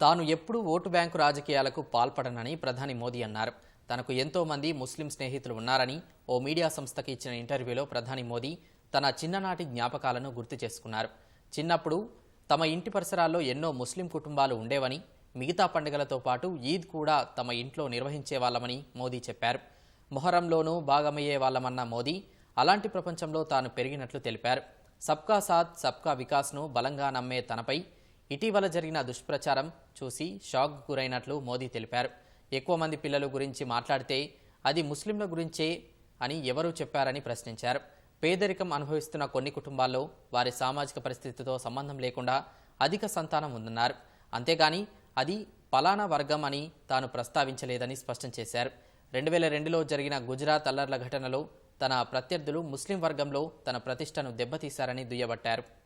తాను ఎప్పుడూ vote bank రాజకీయాలకు పాల్పడనని ప్రధాని మోదీ అన్నారు. తనకు ఎంతో మంది ముస్లిం స్నేహితులు ఉన్నారని ఓ మీడియా సంస్థకి ఇచ్చిన ఇంటర్వ్యూలో ప్రధాని మోదీ తన చిన్ననాటి జ్ఞాపకాలను గుర్తు చేసుకున్నారు. చిన్నప్పుడు తమ ఇంటి పరిసరాల్లో ఎన్నో ముస్లిం కుటుంబాలు ఉండేవని మిగతా పండుగలతో పాటు ఈద్ కూడా తమ ఇంట్లో నిర్వహించే వాళ్ళమని మోదీ చెప్పారు. మొహరంలోనూ భాగమయ్యే వాళ్ళమన్న మోదీ అలాంటి ప్రపంచంలో తాను పెరిగినట్లు తెలిపారు. సబ్కా సాత్ సబ్కా వికాస్ను బలంగా నమ్మే తనపై ఇటీవల జరిగిన దుష్ప్రచారం చూసి షాక్ గురైనట్లు మోదీ తెలిపారు. ఎక్కువ మంది పిల్లల గురించి మాట్లాడితే అది ముస్లింల గురించే అని ఎవరు చెప్పారని ప్రశ్నించారు. పేదరికం అనుభవిస్తున్న కొన్ని కుటుంబాల్లో వారి సామాజిక పరిస్థితితో సంబంధం లేకుండా అధిక సంతానం ఉందన్నారు. అంతేగాని అది పలానా వర్గం అని తాను ప్రస్తావించలేదని స్పష్టం చేశారు. రెండు వేల రెండులో జరిగిన గుజరాత్ అల్లర్ల ఘటనలో తన ప్రత్యర్థులు ముస్లిం వర్గంలో తన ప్రతిష్టను దెబ్బతీశారని దుయ్యబట్టారు.